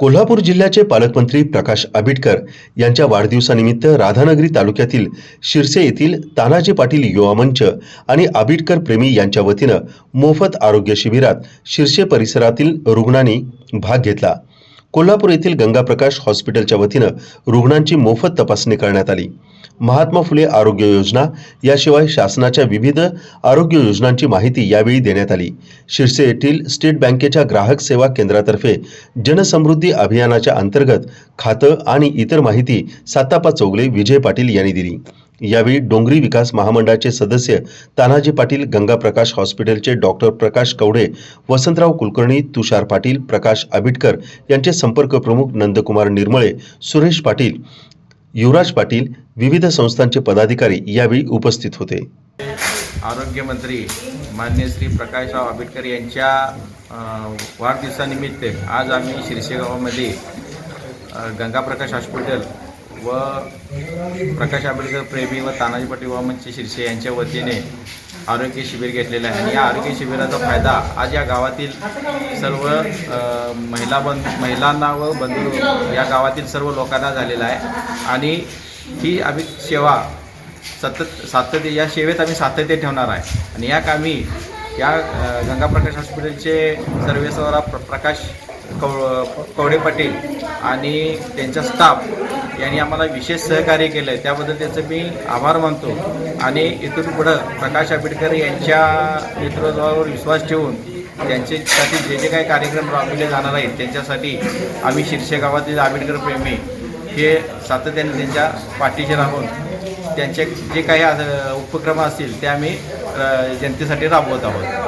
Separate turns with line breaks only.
कोल्हापूर जिल्ह्याचे पालकमंत्री प्रकाश आंबेडकर यांच्या वाढदिवसानिमित्त राधानगरी तालुक्यातील शिरसे येथील तानाजी पाटील युवा मंच आणि आंबेडकर प्रेमी यांच्या वतीनं मोफत आरोग्य शिबिरात शिरसे परिसरातील रुग्णांनी भाग घेतला. कोल्हापूर येथील गंगाप्रकाश हॉस्पिटलच्या वतीनं रुग्णांची मोफत तपासणी करण्यात आली. महात्मा फुले आरोग्य योजना याशिवाय शासनाच्या विविध आरोग्य योजनांची माहिती यावेळी देण्यात आली. शिरसे येथील स्टेट बँकेच्या ग्राहक सेवा केंद्रातर्फे जनसमृद्धी अभियानाच्या अंतर्गत खातं आणि इतर माहिती सातापा चौगले विजय पाटील यांनी दिली. यावेळी डोंगरी विकास महामंडळाचे सदस्य तानाजी पाटील गंगाप्रकाश हॉस्पिटलचे डॉक्टर प्रकाश कवडे वसंतराव कुलकर्णी तुषार पाटील प्रकाश आबिटकर यांचे संपर्क प्रमुख नंदकुमार निर्मळे सुरेश पाटील युवराज पाटील विविध संस्थांचे पदाधिकारी यावेळी उपस्थित होते.
आरोग्यमंत्री मान्य श्री प्रकाशराव आंबेडकर यांच्या वाढदिवसानिमित्त आज आम्ही शिरसेगावामध्ये गंगाप्रकाश हॉस्पिटल व प्रकाश आंबेडकर प्रेमी व तानाजी पाटील वामनचे शिरसे यांच्या वतीने आरोग्य शिबिर घेतलेलं आहे. आणि या आरोग्य शिबिराचा फायदा आज या गावातील सर्व महिला बंद महिलांना व बंधू या गावातील सर्व लोकांना झालेला आहे. आणि ही आम्ही सेवा सतत सातत्य या सेवेत आम्ही सातत्य ठेवणार आहे. आणि या कामी या गंगाप्रकाश हॉस्पिटलचे सर्वेसर्वा प्र प्रकाश कव कवडे पाटील आणि त्यांचा स्टाफ यांनी आम्हाला विशेष सहकार्य केलं आहे त्याबद्दल त्याचं मी आभार मानतो. आणि इथून पुढं प्रकाश आंबेडकर यांच्या नेतृत्वावर विश्वास ठेवून त्यांच्यासाठी जे जे काही कार्यक्रम राबविले जाणार आहेत त्यांच्यासाठी आम्ही शिरसे गावातील आंबेडकर प्रेमी हे सातत्याने त्यांच्या पाठीशी राहून त्यांचे जे काही उपक्रम असतील ते आम्ही जनतेसाठी राबवत आहोत.